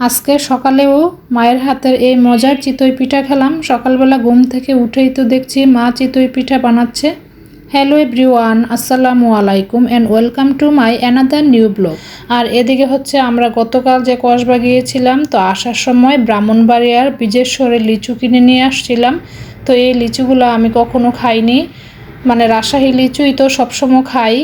আজকে সকালেও মায়ের হাতের এই মজার চিতই পিঠা খেলাম। সকালবেলা ঘুম থেকে উঠেই তো দেখছি মা চিতই পিঠা বানাচ্ছে। হ্যালো এভরিওয়ান আসসালামু আলাইকুম and welcome to my another new blog আর এদিকে হচ্ছে আমরা গতকাল যে কসবা গিয়েছিলাম তো আসার সময় ব্রাহ্মণবাড়িয়ার বিজেশ্বরে লিচু কিনে নিয়ে আসছিলাম। তো এই লিচুগুলো আমি কখনো খাইনি। মানে রাজশাহী লিচুই তো সবসময় খাই।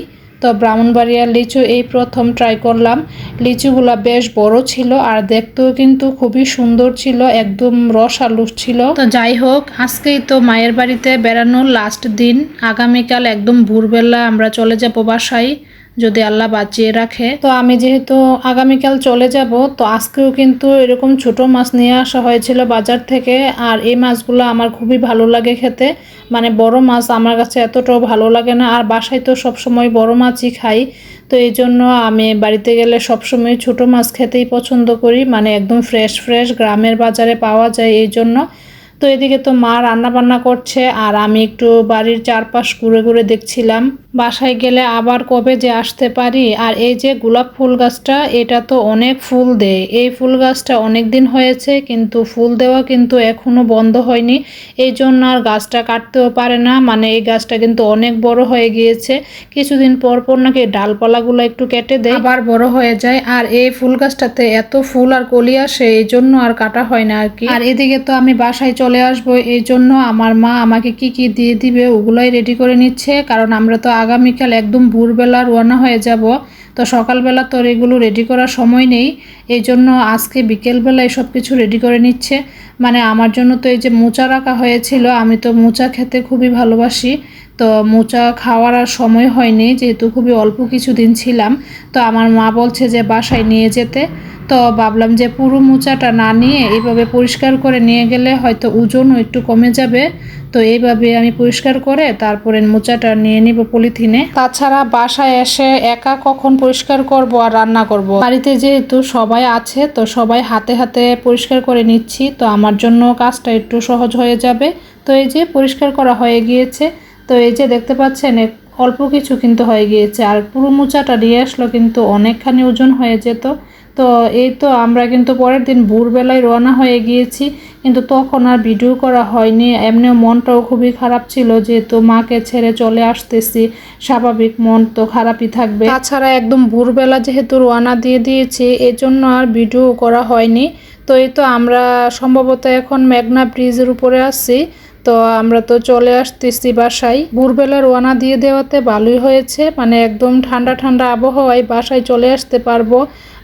তো ব্রাহ্মণবাড়িয়ার লিচু এই প্রথম ট্রাই করলাম। লিচুগুলা বেশ বড় ছিল আর দেখতেও কিন্তু খুবই সুন্দর ছিল, একদম রস আলু ছিল। তো যাই হোক, আজকেই তো মায়ের বাড়িতে বেড়ানোর লাস্ট দিন। আগামীকাল একদম ভোরবেলা আমরা চলে যাব বাসায়। যদি আল্লাহ বাঁচিয়ে রাখে। তো আমি যেহেতু আগামীকাল চলে যাব, তো আজকেও কিন্তু এরকম ছোট মাছ নিয়ে আসা হয়েছিল বাজার থেকে, আর এই মাছগুলো আমার খুবই ভালো লাগে খেতে। মানে বড় মাছ আমার কাছে এতটাও ভালো লাগে না, আর বাসায় তো সবসময় বড় মাছই খাই। তো এই জন্য আমি বাড়িতে গেলে সবসময় ছোট মাছ খেতেই পছন্দ করি। মানে একদম ফ্রেশ ফ্রেশ গ্রামের বাজারে পাওয়া যায় এই জন্য। তো এদিকে তো মা রান্না বান্না করছে আর আমি একটু বাড়ির চারপাশ ঘুরে ঘুরে দেখছিলাম। বাসায় গেলে আবার কবে যে আসতে পারি? আর এই যে গোলাপ ফুল গাছটা এটা তো অনেক ফুল দেয়। এই ফুল গাছটা অনেক দিন হয়েছে কিন্তু ফুল দেওয়া কিন্তু এখনও বন্ধ হয়নি। এই জন্য আর গাছটা কাটতেও পারে না। মানে এই গাছটা কিন্তু অনেক বড় হয়ে গিয়েছে। কিছুদিন পর পর নাকি ডালপালাগুলো একটু কেটে দেয়। আবার বড় হয়ে যায়। আর এই ফুল গাছটাতে এত ফুল আর কলি আসে এই জন্য আর কাটা হয় না আর কি। আর এদিকে তো আমি বাসায় চলে আসব, এই জন্য আমার মা আমাকে কি কি দিয়ে দিবে ওগুলোই রেডি করে নিচ্ছে। কারণ আমরা তো আগামীকাল একদম ভোরবেলা রওনা হয়ে যাব। তো সকালবেলা তোর এগুলো রেডি করার সময় নেই। এই জন্য আজকে বিকেলবেলা সব কিছু রেডি করে নিচ্ছে। মানে আমার জন্য তো এই যে মোচা রাখা হয়েছিল, আমি তো মোচা খেতে খুবই ভালোবাসি। তো মোচা খাওয়ার আর সময় হয়নি, যেহেতু খুবই অল্প কিছু দিন ছিলাম। তো আমার মা বলছে যে বাসায় নিয়ে যেতে। তো ভাবলাম যে পুরো মোচাটা না নিয়ে এইভাবে পরিষ্কার করে নিয়ে গেলে হয়তো ওজনও একটু কমে যাবে। তো এইভাবে আমি পরিষ্কার করে তারপরে মোচাটা নিয়ে নিব পলিথিনে। তাছাড়া বাসায় এসে একা কখন পরিষ্কার করব আর রান্না করব? বাড়িতে যেহেতু সবাই আছে, তো সবাই হাতে হাতে পরিষ্কার করে নিচ্ছি। তো আমার জন্য কাজটা একটু সহজ হয়ে যাবে। তো এই যে পরিষ্কার করা হয়ে গিয়েছে। তো এই যে দেখতে পাচ্ছেন অল্প কিছু কিন্তু হয়ে গিয়েছে। আর পুরো মোচাটা নিয়ে আসলো কিন্তু অনেকখানি ওজন হয়ে যেত। তো এই তো আমরা কিন্তু পরের দিন ভোরবেলায় রওনা হয়ে গিয়েছি, কিন্তু তখন আর ভিডিও করা হয়নি। এমনিও মনটাও খুবই খারাপ ছিল, যেহেতু মাকে ছেড়ে চলে আসতেছি। স্বাভাবিক মন তো খারাপই থাকবে। তাছাড়া একদম ভোরবেলা যেহেতু রওনা দিয়ে দিয়েছি এই জন্য আর ভিডিও করা হয়নি। তো এই তো আমরা সম্ভবত এখন মেঘনা ব্রিজের উপরে আসছি তো আমরা তো চলে আসতেছি বাসায়। ভোরবেলা রোয়ানা দিয়ে দেওয়াতে ভালোই হয়েছে। মানে একদম ঠান্ডা ঠান্ডা আবহাওয়ায় বাসায় চলে আসতে পারব।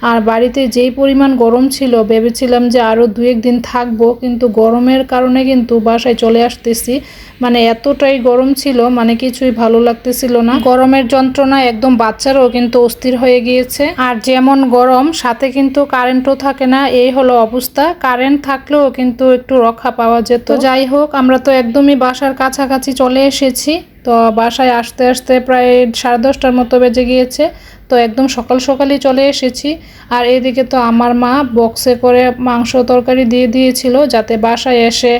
আর বাড়িতে যেই পরিমাণ গরম ছিল, ভেবেছিলাম যে আরও দু একদিন থাকব, কিন্তু গরমের কারণে কিন্তু বাসায় চলে আসতেছি। মানে এতটাই গরম ছিল মানে কিছুই ভালো লাগতেছিল না। গরমের যন্ত্রণা একদম বাচ্চারও কিন্তু অস্থির হয়ে গিয়েছে। আর যেমন গরম, সাথে কিন্তু কারেন্টও থাকে না, এই হলো অবস্থা। কারেন্ট থাকলেও কিন্তু একটু রক্ষা পাওয়া যেত। যাই হোক, আমরা তো একদমই বাসার কাছাকাছি চলে এসেছি। তো বাসায় আসতে আসতে প্রায় সাড়ে দশটার মতো বেজে গিয়েছে। তো একদম সকাল সকালই চলে এসেছি। আর এদিকে তো আমার মা বক্সে করে মাংস তরকারি দিয়ে দিয়েছিল যাতে বাসায় এসে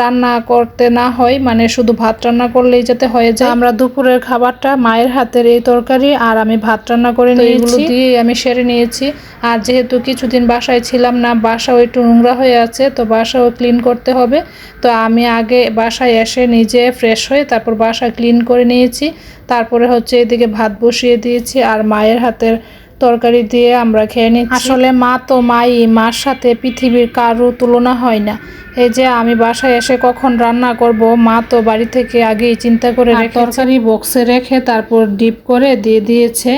রান্না করতে না হয় মানে শুধু ভাত রান্না করলেই যাতে হয়ে যায়। আমরা দুপুরের খাবারটা মায়ের হাতের এই তরকারি আর আমি ভাত রান্না করে নিয়েছি। দিয়ে আমি সেরে নিয়েছি। আর যেহেতু কিছুদিন বাসায় ছিলাম না বাসাও একটু নোংরা হয়ে আছে তো বাসাও ক্লিন করতে হবে। তো আমি আগে বাসায় এসে নিজে ফ্রেশ হয়ে তারপর বাসা ক্লিন করে নিয়েছি। তারপরে হচ্ছে এদিকে ভাত বসিয়ে দিয়েছি আর মায়ের হাতের তরকারি দিয়ে আমরা খেয়ে নিই আসলে মা তো মাই মার সাথে পৃথিবীর কারও তুলনা হয় না। এই যে আমি বাসায় এসে কখন রান্না করব মা তো বাড়ি থেকে আগেই চিন্তা করে রেখে তরকারি বক্সে রেখে তারপর ডিপ করে দিয়ে দিয়েছে।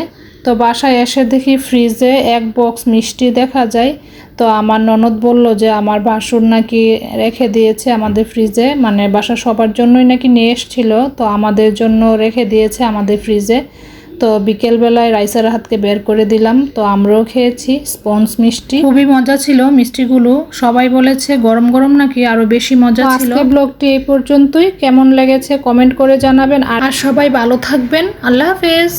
তো বাসায় এসে দেখি ফ্রিজে এক বক্স মিষ্টি দেখা যায়। তো আমার ননদ বলল যে আমার ভাসুর নাকি রেখে দিয়েছে আমাদের ফ্রিজে। মানে বাসা সবার জন্যই নাকি নিয়ে এসছিল। তো আমাদের জন্য রেখে দিয়েছে আমাদের ফ্রিজে। তো বিকেলবেলায় রাইসার হাতকে বের করে দিলাম। তো আমরাও খেয়েছি স্পঞ্জ মিষ্টি। খুবই মজা ছিল মিষ্টিগুলো। সবাই বলেছে গরম গরম নাকি আরও বেশি মজা ছিল। ব্লগটি এই পর্যন্তই। কেমন লেগেছে কমেন্ট করে জানাবেন। আর সবাই ভালো থাকবেন। আল্লাহ হাফেজ।